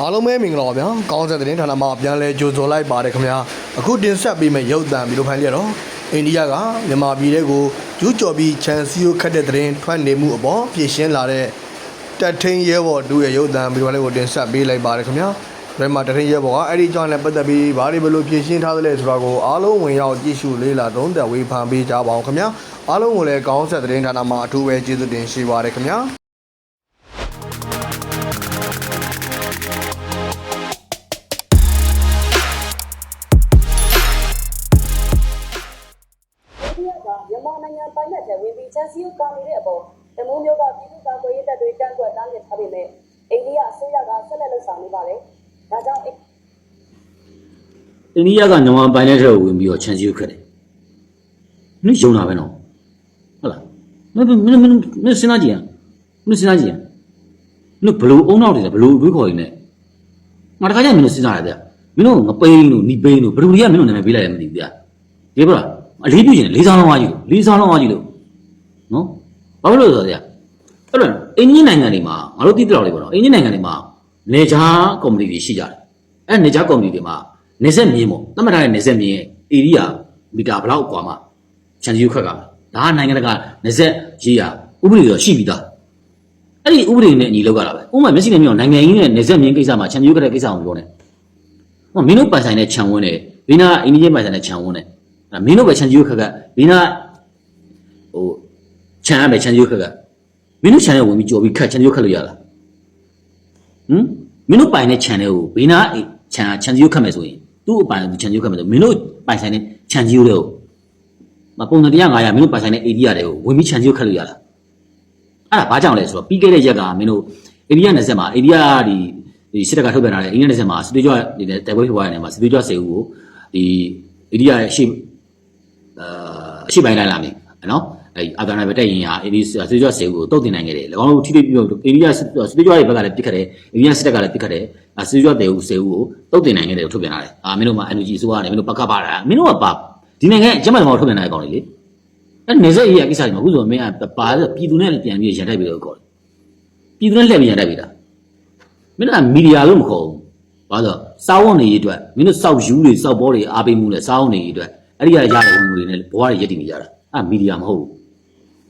အားလုံးပဲမင်္ဂလာပါဗျာကောင်းဆက်သတင်းဌာနမှာပြန်လဲကြိုဆိုလိုက်ပါတယ်ခင်ဗျာအခုတင်ဆက်ပေးမယ့်ရုပ်သံဗီဒီယိုဖိုင်လေးကတော့အိန္ဒိယကမြန်မာပြည်ထဲကိုကျူးကျော်ပြီးချန်စီယိုခတ်တဲ့သတင်းထွက်နေမှုအပေါ်ပြင်ရှင်းလာတဲ့တက်ထင်းရဲဘော်တူရဲ့ရုပ်သံဗီဒီယိုလေးကိုတင်ဆက်ပေးလိုက်ပါတယ်ခင်ဗျာဘယ်မှာတက်ထင်းရဲဘော်ကအဲ့ဒီကြောင့်လည်းပတ်သက်ပြီးဘာတွေဘယ်လိုပြင်ရှင်းထားသလဲဆိုတာကိုအားလုံးဝင်ရောက်ကြည့်ရှုလေ့လာသုံးသပ်ဝေဖန်ပေးကြပါအောင်ခင်ဗျာအားလုံးကိုလည်းကောင်းဆက်သတင်းဌာနမှာအထူးပဲကျေးဇူးတင်ရှိပါတယ်ခင်ဗျာ တဲ့ဝင်ပြီးချန်စီယိုကောင်နေတဲ့အပေါ်တမိုးမျိုးကပြည်သူ့ကာကွယ်ရေးတပ်တွေကန့်ကွက်တားမြစ်ထားပေမဲ့အိန္ဒိယအစိုးရကဆက်လက်လှုပ်ဆောင်နေပါတယ်။ဒါကြောင့်အိန္ဒိယကမြန်မာပိုင်တဲ့ထဲကိုဝင်ပြီးတော့ခြံစည်းရုပ်ခတ်တယ်။မင်းယုံတာပဲနော်။ဟုတ်လား။မင်းမင်းမင်းမင်းစဉ်းစားကြည့်ရ။မင်းစဉ်းစားကြည့်ရ။မင်းဘလို့အုံနောက်တွေလဲဘလို့တွေးခေါ်ရင်းနဲ့ငါတခါကျမင်းတို့စဉ်းစားရတယ်ဗျ။မင်းတို့ငပိန်းတို့နီပိန်းတို့ဘယ်လိုတွေကမင်းတို့နာမည်ပေးလိုက်ရမသိဘူးဗျ။ဒီဘောလားအလေးပြုကျင်တယ်လေးစားလုံးဝါကြီးလို့လေးစားလုံးဝါကြီးလို့ နော်။ဘာလို့လဲဆိုတော့ဗျ။အဲ့တော့အင်ဂျင်နိုင်ငံတွေမှာငါတို့သိတဲ့လောက်လေးပေါ့နော်။အင်ဂျင်နိုင်ငံတွေမှာနေချာကော်မတီတွေရှိကြတယ်။အဲ့နေချာကော်မတီတွေမှာနေဆက်မြင်းပေါ့။သတ်မှတ်ထားတဲ့နေဆက်မြင်းရဲ့ဧရိယာမီတာဘယ်လောက်กว่าမှခြံစည်းရုပ်ခတ်ကဒါကနိုင်ငံတကာနေဆက်ရေးရဥပဒေတော့ရှိပြီးသား။အဲ့ဒီဥပဒေနဲ့အညီလောက်ရတာပဲ။ဥပမာမျက်စိနဲ့မြင်အောင်နိုင်ငံကြီးနဲ့နေဆက်မြင်းကိစ္စမှာခြံစည်းရုပ်ခတ်တဲ့ကိစ္စကိုပြောနေ။ဟောမင်းတို့ပိုင်ဆိုင်တဲ့ခြံဝန်းနဲ့ဘီနာအိန္ဒိယပိုင်ဆိုင်တဲ့ခြံဝန်းနဲ့အဲ့မင်းတို့ပဲခြံစည်းရုပ်ခတ်ကဘီနာဟို ခြံရမယ်ခြံစည်းရုပ်ခတ်ကမင်းတို့ခြံရဲ့ဝင်ပြီးကြော်ပြီးခတ်ခြံစည်းရုပ်ခတ်လို့ရလားဟမ်မင်းတို့ပိုင်တဲ့ခြံတွေကိုဘီနာခြံခြံစည်းရုပ်ခတ်မယ်ဆိုရင်သူ့အပိုင်ခြံစည်းရုပ်ခတ်မယ်ဆိုမင်းတို့ပိုင်ဆိုင်တဲ့ခြံစည်းရုပ်တွေကိုမပုံစံတရား900မင်းတို့ပိုင်ဆိုင်တဲ့ area တွေကိုဝင်ပြီးခြံစည်းရုပ်ခတ်လို့ရလားအဲ့ဒါဘာကြောင့်လဲဆိုတော့ပြီးခဲ့တဲ့ရက်ကမင်းတို့အိန္ဒိယနယ်စပ်မှာအိန္ဒိယဒီဒီစစ်တပ်ကထုတ်ပြန်လာတဲ့အိန္ဒိယနယ်စပ်မှာစစ်သွေးကြွတွေနဲ့တိုက်ပွဲဖြစ်ပွားနေတဲ့နေရာမှာစစ်သွေးကြွစေဦးကိုဒီအိန္ဒိယရဲ့အရှိအာအရှိပိုင်းလိုက်လာမယ်နော် အဲအာဂါနာဘက်တက်ရင်ဟာအိန္ဒိယစစ်သွေးကြွစေဦးကိုတုတ်တင်နိုင်ခဲ့တယ်၎င်းတို့ထိထိပြီးတော့အိန္ဒိယစစ်သွေးကြွတွေဘက်ကလည်းပြစ်ခတ်တယ်အိန္ဒိယစစ်တပ်ကလည်းပြစ်ခတ်တယ်အာစစ်သွေးကြွတေဦးစေဦးကိုတုတ်တင်နိုင်ခဲ့တယ်လို့ထုတ်ပြန်လာတယ်အာမင်းတို့မှာ energy အစိုးရကနေမင်းတို့ပကပါတာမင်းတို့ကပါဒီနိုင်ငံအကျမတော်ထုတ်ပြန်လာတဲ့အကောင်လေးလေအဲ့နေဆက်ရေးရကိစ္စတွေမှာအခုဆိုမင်းကပါပြည်သူနဲ့ပြန်ပြီးရန်တိုက်ပြီးတော့ခေါ်တယ်ပြည်သူနဲ့လှည့်ပြီးရန်တိုက်ပြီးတာမင်းကမီဒီယာလို့မခေါ်ဘူးဘာလို့စောင်းဝန်နေရေးအတွက်မင်းတို့စောက်ယူတွေစောက်ဘောတွေအားပေးမှုနဲ့စောင်းနေရေးအတွက်အဲ့ဒီကရတဲ့ဝင်ငွေတွေနဲ့ဘဝတွေရည်တည်နေကြတာအဲ့မီဒီယာမဟုတ်ဘူး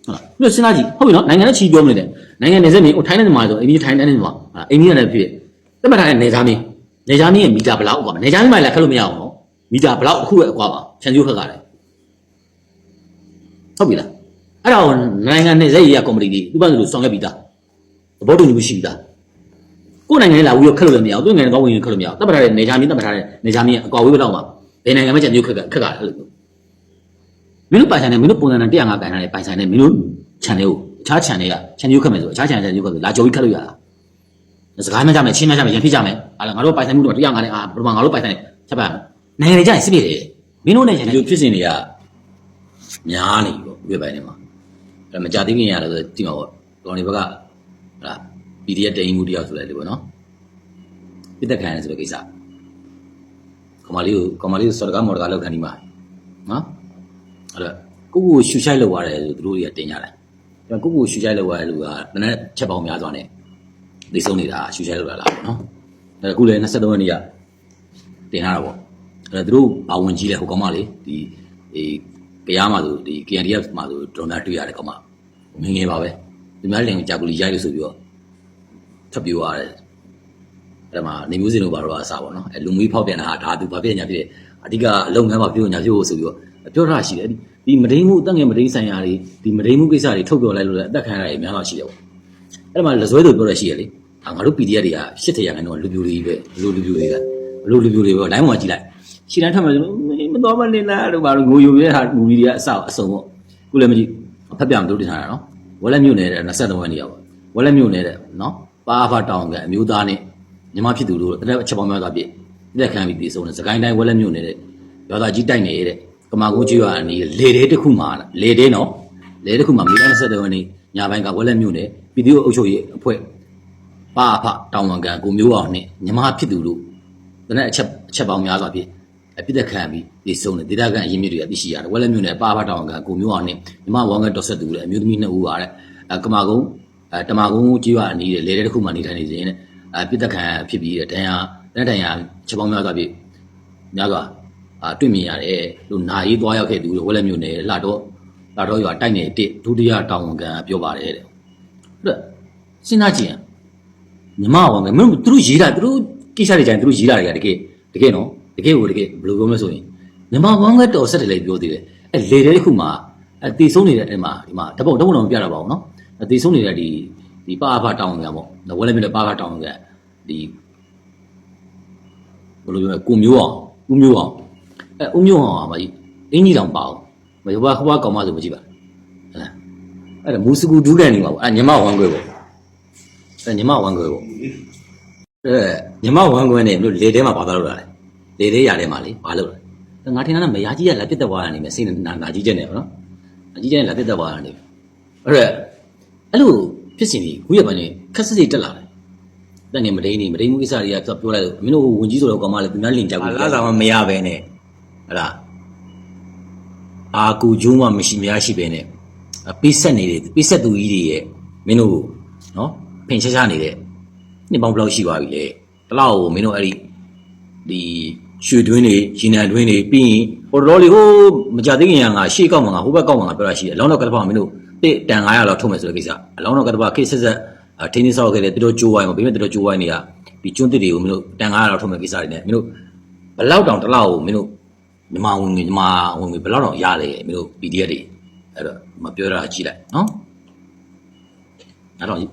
ဟုတ်လားမင်းစဉ်းစားကြည့်ဟုတ်ပြီနော်နိုင်ငံနဲ့ချီပြောမနေနဲ့နိုင်ငံနေဆက်နေဟိုထိုင်းနဲ့မှာဆိုအိန္ဒိယထိုင်းနဲ့နေမှာအိန္ဒိယနဲ့ဖြစ်တတ်မှတ်ထားတဲ့နေသားမင်းနေသားမင်းရဲ့မီတာဘလောက်ကွာနေသားမင်းမှလည်းခက်လို့မရအောင်နော်မီတာဘလောက်အခုပဲအကွာပါချန်ကျိုးခက်ကလည်းဟုတ်ပြီလားအဲ့ဒါကိုနိုင်ငံနဲ့ဇက်ရည်ရကော်မတီတွေသူ့ဘာလို့ဆောင်ရွက်ပြီးသားသဘောတူညီမှုရှိပြီးသားကိုယ်နိုင်ငံနဲ့လာပြီးတော့ခက်လို့လည်းမရဘူးသူ့နိုင်ငံကောင်းဝင်ခက်လို့မရဘူးတတ်မှတ်ထားတဲ့နေချာမင်းတတ်မှတ်ထားတဲ့နေချာမင်းအကွာဝေးဘက်တော့မှာဘယ်နိုင်ငံမှကြံမျိုးခက်ကခက်ကအဲ့လို မင်းတို့ပိုင်ဆိုင်တဲ့မင်းတို့ပုံစံနဲ့105ကန်ထားတဲ့ပိုင်ဆိုင်တဲ့မင်းတို့ channel ကိုအခြား channel က channel ခက်မယ်ဆိုအခြား channel ချန်မျိုးခက်ဆိုလာကြော်ပြီးခက်လို့ရတာစကားမကြမယ်ချင်းမကြမယ်ရန်ဖြစ်ကြမယ်ဟာလားငါတို့ပိုင်ဆိုင်မှုတော့105နဲ့အာဘယ်မှာငါတို့ပိုင်ဆိုင်ချက်ပါနိုင်ငံတွေကြရင်စစ်ပြေတယ်မင်းတို့နဲ့ဒီလိုဖြစ်စဉ်တွေကများနေပြီပေါ့ဝေပိုင်နေမှာအဲ့မကြသေးခင်ရတယ်ဆိုဒီမှာပေါ့ကောင်းဒီဘက်ကဟလာ PDF တင်မှုတယောက်ဆိုလိုက်လေပေါ့နော်ပြစ်သက်ခံရဆိုတဲ့ကိစ္စကမာလေးကိုကမာလေးကိုစော်တကားမော်တကားလောက်ခံဒီမှာနော် အဲ့တော့ကိုကိုရှူရှိုက်လောက်ရတယ်ဆိုသူတို့တွေကတင်ကြတယ်အဲ့ကိုကိုရှူရှိုက်လောက်ရတဲ့လူကတနက်ချက်ပေါင်းများစွာနဲ့သိဆုံးနေတာရှူရှိုက်လောက်လာလားပေါ့နော်အဲ့အခုလည်း23ရက်နေ့ကတင်လာတာပေါ့အဲ့သူတို့ဘာဝင်ကြီးလဲဟိုကောင်မလေးဒီဒီကြားမှာဆိုဒီ KNDF မှာဆိုဒရုန်းသားတွေ့ရတယ်ကောင်မငငယ်ပါပဲဒီများလင်ကြာကူလီရိုက်လို့ဆိုပြီးတော့ထပ်ပြသွားတယ်အဲ့မှာနေမျိုးစင်တို့ဘာတော့အစားပေါ့နော်အဲလူမွေးဖောက်ပြန်တာဟာဒါသူဘာဖြစ်ညာဖြစ် အဓိကအလုံငန်းမှာပြောညာပြောဆိုပြီးတော့ပြောထားရှိတယ်ဒီမဒိန်မှုအတက်ငယ်မဒိန်ဆိုင်ရာတွေဒီမဒိန်မှုကိစ္စတွေထုတ်ပြောလိုက်လို့လည်းအသက်ခံရတာတွေများတော့ရှိတယ်ပေါ့အဲ့မှာလစွဲသူပြောရရှိရလေအာငါတို့ PDF တွေကရှစ်ထရငန်းတော့လူပြိုတွေပဲဘလို့လူပြိုတွေကဘလို့လူပြိုတွေပဲလိုင်းပေါ်ကြည့်လိုက်ရှီတန်းထပ်မှဆိုမတော်မနေလားတို့ဘာလို့ငိုယိုရဲဟာမူကြီးတွေကအဆောက်အစုံပေါ့ခုလည်းမကြည့်ဖက်ပြမတို့တင်ထားတာနော်ဝက်လက်မြို့နယ်တဲ့23ရက်နေ့ရောက်ဝက်လက်မြို့နယ်တဲ့နော်ပါဖာတောင်ကအမျိုးသားနဲ့ညီမဖြစ်သူတို့တရက်အချက်ပေါင်းများစွာပြည့် တက်ခံပြီးပြည်ဆုံးတယ်စကိုင်းတိုင်းဝက်လက်မြို့နယ်တဲ့ရွာသားကြီးတိုက်နေတဲ့ကမာကုန်းကျွာအနီးလေတဲတစ်ခုမှာလေတဲနော်လေတစ်ခုမှာမိသား23ရက်နေ့ညပိုင်းကဝက်လက်မြို့နယ်ပြည်သူ့အုပ်ချုပ်ရေးအဖွဲ့ပါဖတောင်ဝန်ကန်ကိုမျိုးအောင်နဲ့ညီမဖြစ်သူတို့တရက်အချက်အချက်ပေါင်းများစွာပြည့်အပြစ်သက်ခံပြီးပြည်ဆုံးတယ်ဒေသခံအရင်မြစ်တွေကသိရှိရတယ်ဝက်လက်မြို့နယ်ပါဖတောင်ဝန်ကန်ကိုမျိုးအောင်နဲ့ညီမဝမ်ကတော်ဆက်သူလည်းအမျိုးသမီးနှစ်ဦးပါတဲ့အဲကမာကုန်းအဲတမာကုန်းကြီးရွာအနီးလေလေတဲ့တစ်ခုမှနေထိုင်နေစဉ်နဲ့အအာပြစ်သက်ခံဖြစ်ပြီးတဲ့ဒဏ်ရာ လက်ဒဏ်ရာချက်ပေါင်းများစွာဖြင့်များစွာအာတွေ့မြင်ရတယ်လို့နာရေးသွားရောက်ခဲ့သူဝက်လက်မျိုးနယ်လှတော့လှတော့ရွာတိုက်နယ်တစ်ဒုတိယတာဝန်ခံပြောပါတယ်တဲ့ဟုတ်တယ်စဉ်းစားကြည့်ရင်မြမအောင်ကမင်းတို့ရေးတာသူတို့ကိစ္စတွေကြရင်သူတို့ရေးတာတွေကတကယ်တကယ်နော်တကယ်ကိုတကယ်ဘယ်လိုပြောမလဲဆိုရင်မြမဝမ်းကတော်ဆက်တယ်လည်းပြောသေးတယ်အဲလေတဲ့တစ်ခုမှာအဲတည်ဆုံးနေတဲ့အဲ့မှာဒီမှာတပုတ်တပုတ်တော့မပြတာပါဘူးနော်အဲတည်ဆုံးနေတဲ့ဒီဒီပါအဖတောင်းခံပေါ့ဝက်လက်မျိုးနဲ့ပါအဖတောင်းခံဒီ ဘယ်လိုပြောလဲကိုမျိုးအောင်ဦးမျိုးအောင်အဲဦးမျိုးအောင်ကမကြီးအင်းကြီးတောင်ပါအောင်မဟိုဘဟိုဘကောင်မဆိုမကြည့်ပါဟဲ့လားအဲ့ဒါမူစကူဒူးကန်နေပါဘူးအဲညမဝမ်းခွဲပေါ့အဲညမဝမ်းခွဲပေါ့အဲညမဝမ်းခွဲနဲ့မြို့လေထဲမှာပါသွားလို့လားလေထဲရထဲမှာလေဘာလို့လဲငါထင်တာကမယာကြီးကလက်ပြတ်သက်သွားတာနေမယ်စိတ်နာနာကြီးချက်နေပါနော်အကြီးကျယ်လက်ပြတ်သက်သွားတာနေအဲ့ဒါအဲ့လိုဖြစ်စဉ်ကြီးခုရပိုင်းနေခက်စစ်စစ်တက်လာတယ် တက်နေမတိန်နေမတိန်မှုကိစ္စတွေကပြောလိုက်မင်းတို့ဝင်ကြီးဆိုတော့ကောင်မလည်းသူများလင်ကြောက်အာဘူးလာလာမမရပဲနဲ့ဟလားအာကူကျိုးမှမရှိများရှိပဲနဲ့အပိဆက်နေတဲ့ပိဆက်သူကြီးတွေရဲ့မင်းတို့နော်ဖင်ချာချာနေတဲ့နှစ်ပေါင်းဘယ်လောက်ရှိပါပြီလဲတလောက်ကိုမင်းတို့အဲ့ဒီဒီရွှေတွင်းတွေရှင်နံတွင်းတွေပြီးရင်ဟိုတော်လေးဟိုမကြသေးခင်ကငါရှေ့ကောက်မှာငါဟိုဘက်ကောက်မှာငါပြောတာရှိတယ်အလောင်းတော့ကတ္တပမင်းတို့တစ်တန်900လောက်ထုတ်မယ်ဆိုတဲ့ကိစ္စအလောင်းတော့ကတ္တပခေတ်ဆက်ဆက်အ ထင်းထင်းဆောက်ခဲ့တယ်သူတို့ကြိုးဝိုင်းမှာဘယ်မဲ့သူတို့ကြိုးဝိုင်းနေရဒီကျွန်းတစ်တွေကိုမင်းတို့တန်900လောက်ထုတ်မယ်ကိစ္စတွေနဲ့မင်းတို့ဘယ်လောက်တောင်တစ်လောက်ကိုမင်းတို့မြန်မာဝင်ငွေမြန်မာဝင်ငွေဘယ်လောက်တောင်ရတယ်မင်းတို့ PDF တွေအဲ့တော့မပြောတာကြည့်လိုက်နော်အဲ့တော့အဲ့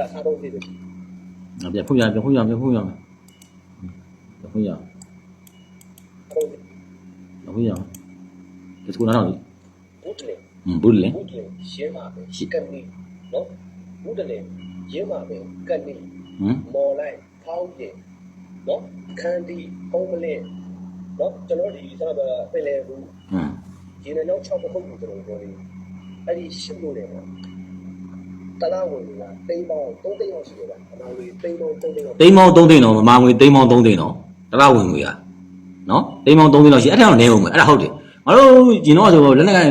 ဒါစားတော့သေးတယ်ငါပြန်ဖုန်းရပြန်ဖုန်းရပြန်ဖုန်းရပြန်ဖုန်းရဟုတ်တယ်ပြန်ဖုန်းရဒီကုနာတော့ဘူးတလေဘူးလေဘူးတလေရှင်းပါပဲကန်နီနော် ဘူးတလေရင်းပါပဲကန်နီဟမ်မော်လိုက်ဖောင်းကျင်နော်ခန်းတီဖုံးမလင်းနော်ကျွန်တော်ဒီစားပါပင်လေဘူးဟမ်ဒီနေ့တော့6ခုခုကျွန်တော်ပြောနေအဲ့ဒီရှင်းလို့လေတလားဝင်လာတိမ်ပေါင်း3တိမ်အောင်ရှိတယ်ဗျအနာလေးတိမ်ပေါင်း3တိမ်အောင်တိမ်မောင်း3သိန်းတော့မမာငွေတိမ်မောင်း3သိန်းတော့တလားဝင်ငွေอ่ะနော်တိမ်မောင်း3သိန်းတော့ရှိအဲ့ဒါတော့နေအောင်မယ်အဲ့ဒါဟုတ်တယ်ငါတို့ဂျင်းတော့ဆိုလက်နက်ကိုင်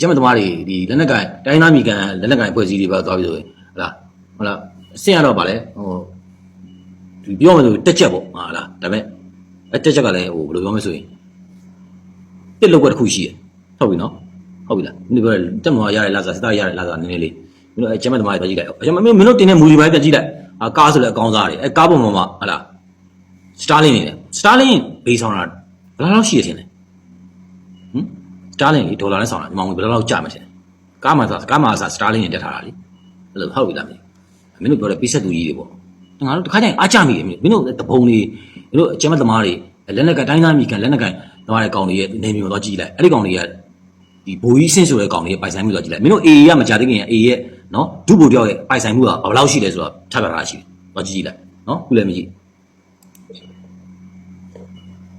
ဟိုကျမသမားတွေဒီလက်နက်ကိုင်တိုင်းသားမိကန်လက်နက်ကိုင်ဖွဲ့စည်းတွေပါသွားပြီဆိုရင်ဟုတ်လားဟုတ်လားအဆင့်ရတော့ဗာလဲဟိုဒီပြောမှဆိုတက်ချက်ပေါ့ဟာလားဒါပေမဲ့အတက်ချက်ကလည်းဟိုဘယ်လိုပြောမလဲဆိုရင်တစ်လောက်ကွက်တစ်ခုရှိတယ်ဟုတ်ပြီနော်ဟုတ်ပြီလားမင်းတို့ပြောတယ်တက်မောရရလာစားစတာရရလာစားနည်းနည်းလေးမင်းတို့အဲကျမသမားတွေပဲကြည့်လိုက်အကျမမင်းမင်းတို့တင်တဲ့မူလီပိုင်းပြန်ကြည့်လိုက်အာကားဆိုလည်းအကောင်းစားတယ်အဲကားပုံပေါ်မှာဟာလားစတာလင်းနေတယ်စတာလင်းဘေးဆောင်တာဘယ်လောက်ရှိရထင်လဲဟ မ်စတာလင်းလေဒေါ်လာနဲ့ဆောင်တာဒီမှာငွေဘယ်လောက်ကျမှထင်လဲကားမှာစားကားမှာစားစတာလင်းနဲ့တက်ထားတာလေအဲ့လိုဟုတ်ပြီလားမင်းမင်းတို့ပြောတဲ့ပိဆက်သူကြီးတွေပေါ့ငါတို့တခါကျရင်အားကြမိတယ်မင်းတို့တပုံတွေမင်းတို့အကျမသမားတွေလက်နက်ကတိုင်းသားမိကန်လက်နက်ကင်သမားတွေကောင်တွေရဲ့နေမျိုးတော့ကြည့်လိုက်အဲ့ဒီကောင်တွေကဒီဘိုးကြီးဆင်းဆိုတဲ့ကောင်တွေရဲ့ပိုင်ဆိုင်မှုတော့ကြည့်လိုက်မင်းတို့ AA ကမကြတဲ့ခင် AA ရဲ့နော်ဒုဗိုလ်တယောက်ရဲ့ပိုင်ဆိုင်မှုကဘယ်လောက်ရှိလဲဆိုတော့ထပ်ပြတာရှိတယ်တော့ကြည့်ကြည့်လိုက်နော်ခုလည်းမကြည့်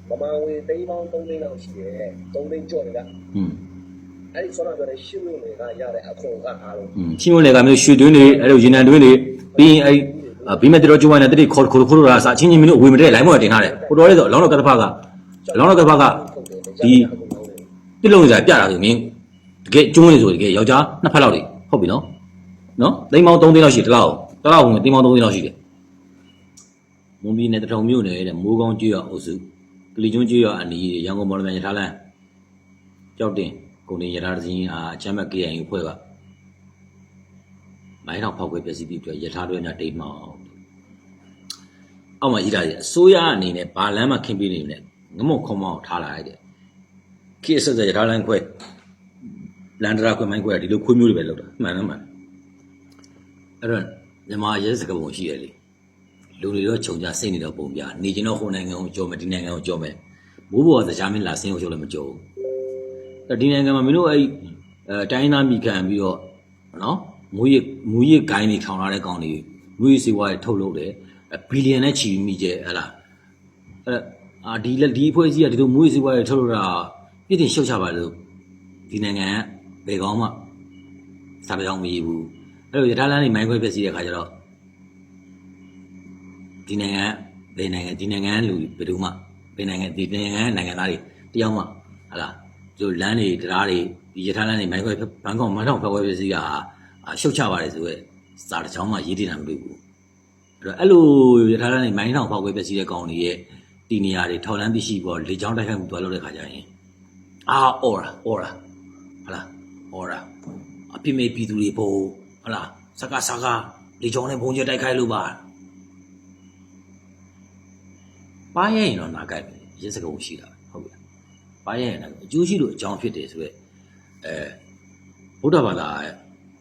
မမဝေတိမ်ပေါင်း3တိမ်လောက်ရှိတယ်3တိမ်ကျော်နေတာဟွန်းအဲ့ဒီဆောနာပြောတဲ့ရှင်းလို့လေကရတဲ့အခွန်ကအားလုံးဟွန်းချင်းမလေကမျိုးရွှေတွင်းတွေအဲ့လိုရေနံတွင်းတွေပြီးရင်အဲ့ဘီမက်တရောကျိုးဝိုင်းနဲ့တတိခေါ်ခေါ်ခေါ်လာစားချင်းချင်းမင်းတို့ဝေမတဲ့လိုင်းမော်တင်ထားတယ်ဟိုတော်လေးဆိုအလောင်းတော်ကတ္တဖကအလောင်းတော်ကတ္တဖကဒီပြစ်လုံးစားပြတာဆိုမင်းတကယ်ကျုံးနေဆိုတကယ်ယောက်ျားနှစ်ဖက်လောက်တွေဟုတ်ပြီနော်နော်သိန်းပေါင်း3သိန်းလောက်ရှိတယ်တစ်လောက်တစ်လောက်ဝင်သိန်းပေါင်း3သိန်းလောက်ရှိတယ်မွန်ပြည်နယ်တထုံမြို့နယ်တဲ့မိုးကောင်းကျွော်အုပ်စုက လီကျွန်းကျွော်အနီးရန်ကုန်မော်လမြိုင်ရထားလမ်းကြောက်တင်ကုန်တင်ရထားတစ်စီးအာအချမ်းဘက် KIA ဖွဲ့ကမိုင်းတော်ဖောက်ခွဲပစ္စည်းပြီးအတွက်ရထားတွဲများတိတ်မောင်းအောက်မှာရေးထားတယ်အစိုးရအနေနဲ့ဘာလမ်းမှာခင်းပေးနေလဲငမုတ်ခုံမောင်းထားလာရတယ်ခေတ်ဆက်ဆက်ရထားလမ်းခွဲလန်ဒရာခွဲမိုင်းခွဲဒီလိုခွေးမျိုးတွေပဲလောက်တာမှန်တယ်မှန်အဲ့တော့မြန်မာရဲစကပုံရှိရလေ လူတွေတော့ခြုံကြစိတ်နေတော့ပုံပြနေကျင်တော့ဟိုနိုင်ငံကိုကြောမယ်ဒီနိုင်ငံကိုကြောမယ်မိုးဘောကကြားမင်းလာဆင်းကိုကြောလည်းမကြောဘူးအဲ့ဒီနိုင်ငံမှာမင်းတို့အဲ့အဲတိုင်းသားမိခံပြီးတော့နော်မူရမူရဂိုင်းတွေထောင်လာတဲ့ကောင်တွေမူရစီဝါတွေထုတ်လုပ်တယ်ဘီလီယံနဲ့ချီမိကျဲဟလားအဲ့အာဒီလက်ဒီအဖွဲ့အစည်းကဒီလိုမွေးစီးပွားရေးထုတ်လို့တာပြည့်တင်ရှုတ်ချပါလို့ဒီနိုင်ငံကဘယ်ကောင်းမှစားကြောင်မရဘူးအဲ့လိုရထားလမ်းတွေမိုင်းခွဲပြည့်စည်တဲ့ခါကျတော့ ဒီနိုင်ငံကဘယ်နိုင်ငံဒီနိုင်ငံကလူဘယ်သူမှဘယ်နိုင်ငံဒီနိုင်ငံကနိုင်ငံသားတွေတယောက်မှဟာလားဒီလိုလမ်းတွေတရားတွေဒီရထားလမ်းတွေမိုင်းခွဲဘန်ကောက်မန်းထောင်ဖက်ခွဲပြည့်စည်ကအာရှုတ်ချပါတယ်ဆိုရဲစာတစ်ချောင်းမှရေးတင်တာမတွေ့ဘူးအဲ့တော့အဲ့လိုရထားတဲ့မိုင်းထောင်ဖောက်ခွဲပျက်စီးတဲ့ကောင်တွေရဲ့ဒီနေရာတွေထော်လန်းသိရှိပေါ်လေချောင်းတိုက်ခိုက်မှုတွားလုပ်တဲ့ခါကျရင်အာအော်ရာအော်ရာဟလာအော်ရာအပြစ်မဲ့ပြည်သူတွေပေါ်ဟလာစကားစကားလေချောင်းနဲ့ဘုံကျဲတိုက်ခိုက်လို့ပါ ပါရဲ့ရင်တော့နာကြိုက်ပဲရစ်စကုံရှိတာဟုတ်ပြီလားပါရဲ့ရင်တော့အကျိုးရှိလို့အကြောင်းဖြစ်တယ်ဆိုရက်အဲဗုဒ္ဓဘာသာရဲ့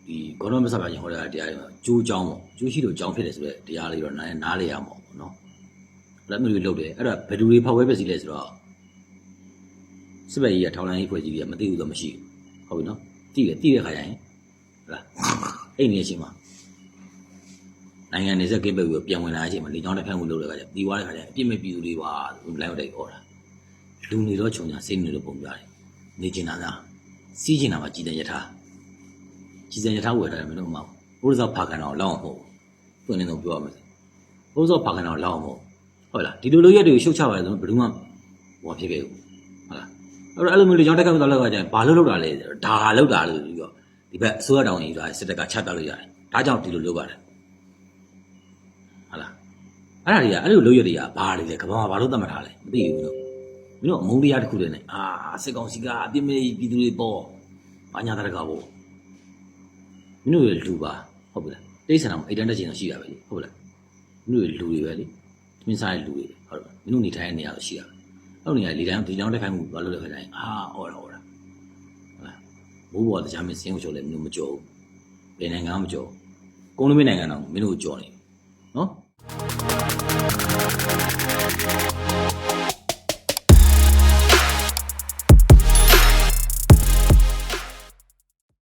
ဒီဂေါရမစပါချင်းဟောတဲ့တရားတွေမှာကျိုးကြောင်းပေါ့ကျိုးရှိလို့ကြောင်းဖြစ်တယ်ဆိုရက်တရားလေးတော့နားနားလေရမှာပေါ့နော်လက်မျိုးတွေလုပ်တယ်အဲ့ဒါဘယ်သူတွေဖောက်ဝဲပစ္စည်းလဲဆိုတော့စစ်ဘက်ကြီးကထောင်လိုင်းကြီးဖွဲ့ကြီးတွေကမသိဘူးတော့မရှိဘူးဟုတ်ပြီနော်တိတယ်တိတဲ့ခါကျရင်ဟလားအဲ့ဒီနေချင်းမှာ နိုင်ငံနေဆက်ကင်းပဲပြီးပြန်ဝင်လာတဲ့အချိန်မှာလေကြောင်းတစ်ခါမှုလုပ်တဲ့ခါကျတီးွားတဲ့ခါကျအပြစ်မဲ့ပြည်သူတွေပါလိုက်တော့တိုက်ဟောတာလူနေတော့ခြုံညာစိတ်နေတော့ပုံပြတယ်နေကျင်တာလားစီးကျင်တာမှကြည်တဲ့ယထာကြည်တဲ့ယထာဝယ်ထားတယ်မလို့မဟုတ်ဘုရားဖာကန်တော်လောက်အောင်မဟုတ်ပွင့်နေတော့ပြောရမယ်ဘုရားဖာကန်တော်လောက်အောင်မဟုတ်ဟုတ်လားဒီလိုလိုရက်တွေကိုရှုတ်ချပါတယ်ဆိုတော့ဘယ်သူမှဟောဖြစ်ခဲ့ဘူးဟုတ်လားအဲ့တော့အဲ့လိုမျိုးလေကြောင်းတက်ခတ်တော့လောက်ကကျရင်ဘာလို့လောက်တာလဲဒါဟာလောက်တာလို့ပြီးတော့ဒီဘက်အစိုးရတောင်ကြီးဆိုတာစစ်တပ်ကချတ်တက်လို့ရတယ်ဒါကြောင့်ဒီလိုလုပ်ပါတယ်ဟုတ်လား အဲ့ဒါတွေကအဲ့လိုလုပ်ရတွေကဘာတွေလဲကဘာမှာဘာလို့သတ်မှတ်ထားလဲမသိဘူးလို့မင်းတို့အမုန်းတရားတစ်ခုတည်းနဲ့အာစစ်ကောင်စီကအပြစ်မဲ့ပြည်သူတွေပေါ့ဘာညာတရကပေါ့မင်းတို့ရလူပါဟုတ်ပြီလားတိတ်ဆန်အောင်အိတ်တန်းတက်ချင်တော့ရှိတာပဲလေဟုတ်ပြီလားမင်းတို့ရလူတွေပဲလေမင်းစားရလူတွေဟုတ်တယ်မင်းတို့နေထိုင်တဲ့နေရာတော့ရှိတာပဲအဲ့လိုနေရာလေတန်းဒီကြောင်တက်ခိုင်းမှုဘာလို့လဲခိုင်းတိုင်းအာအော်တာအော်တာဟုတ်လားဘိုးဘောတရားမင်းစင်းကိုချိုးလဲမင်းတို့မကြော်ဘူးဘယ်နိုင်ငံမှမကြော်ကုန်းလုံးမင်းနိုင်ငံတော့မင်းတို့ကြော်နေနော် Música